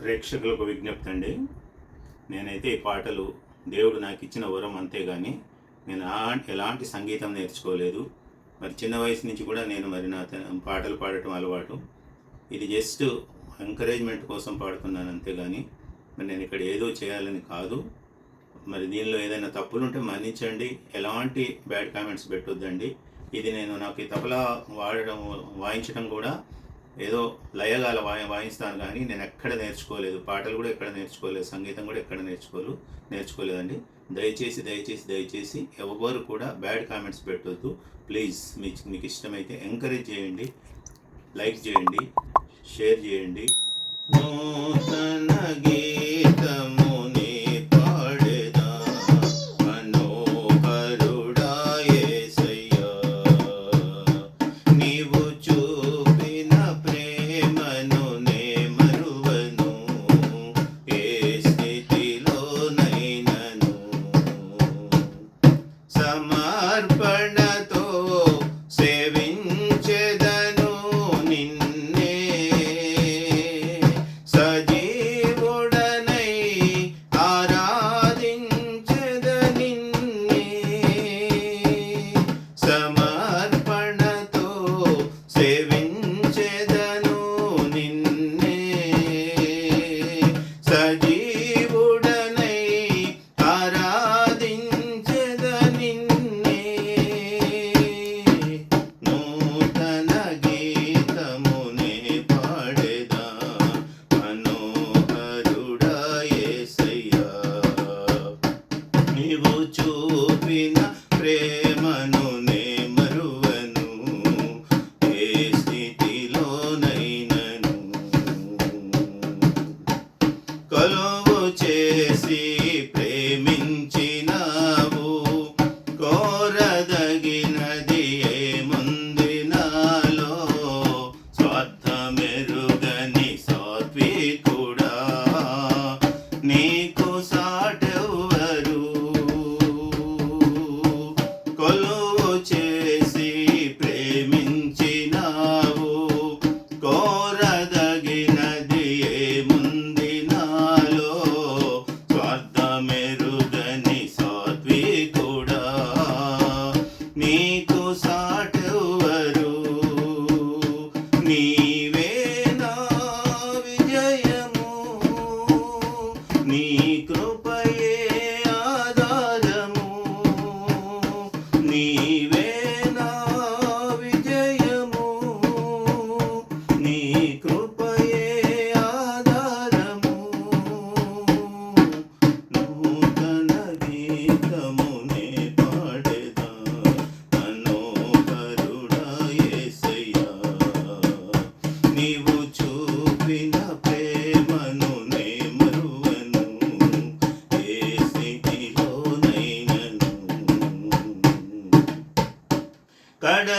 ప్రేక్షకులకు విజ్ఞప్తి అండి. నేనైతే ఈ పాటలు దేవుడు నాకు ఇచ్చిన వరం అంతేగాని నేను ఆ- ఎలాంటి సంగీతం నేర్చుకోలేదు. మరి చిన్న వయసు నుంచి కూడా నేను మరి నా త- పాటలు పాడటం అలవాటు. ఇది జస్ట్ ఎంకరేజ్మెంట్ కోసం పాడుతున్నాను అంతేగాని మరి నేను ఇక్కడ ఏదో చేయాలని కాదు. మరి దీనిలో ఏదైనా తప్పులుంటే మన్నించండి. ఎలాంటి బ్యాడ్ కామెంట్స్ పెట్టొద్దండి. ఇది నేను నాకు ఈ తబలా వాడడం వాయించడం కూడా ఏదో లయగాల వాయి వాయిస్తాను కానీ నేను ఎక్కడ నేర్చుకోలేదు. పాటలు కూడా ఎక్కడ నేర్చుకోలేదు. సంగీతం కూడా ఎక్కడ నేర్చుకోలేదు నేర్చుకోలేదండి. దయచేసి దయచేసి దయచేసి ఎవరు కూడా బ్యాడ్ కామెంట్స్ పెట్టొద్దు. ప్లీజ్ మీకు మీకు ఇష్టమైతే ఎంకరేజ్ చేయండి. లైక్ చేయండి. షేర్ చేయండి. నూతన గీతము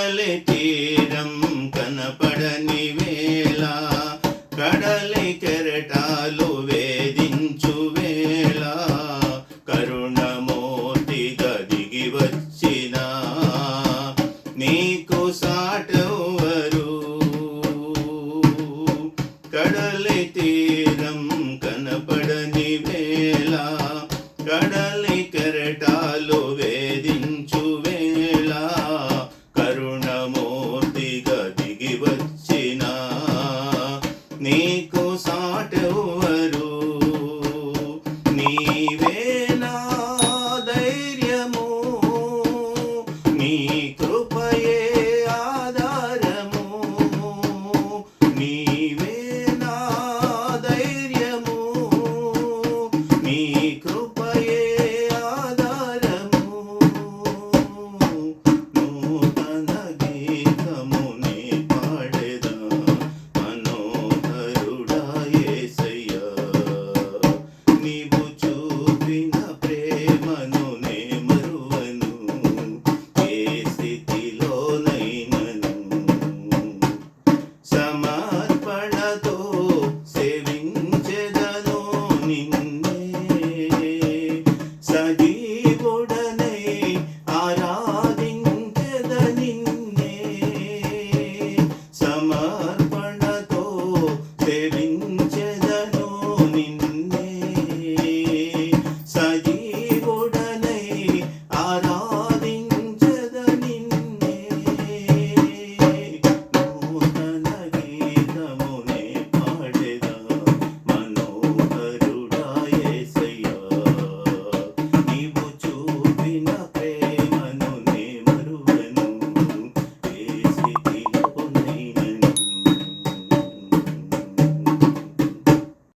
కడలి తీరం కనపడని వేళ కడలి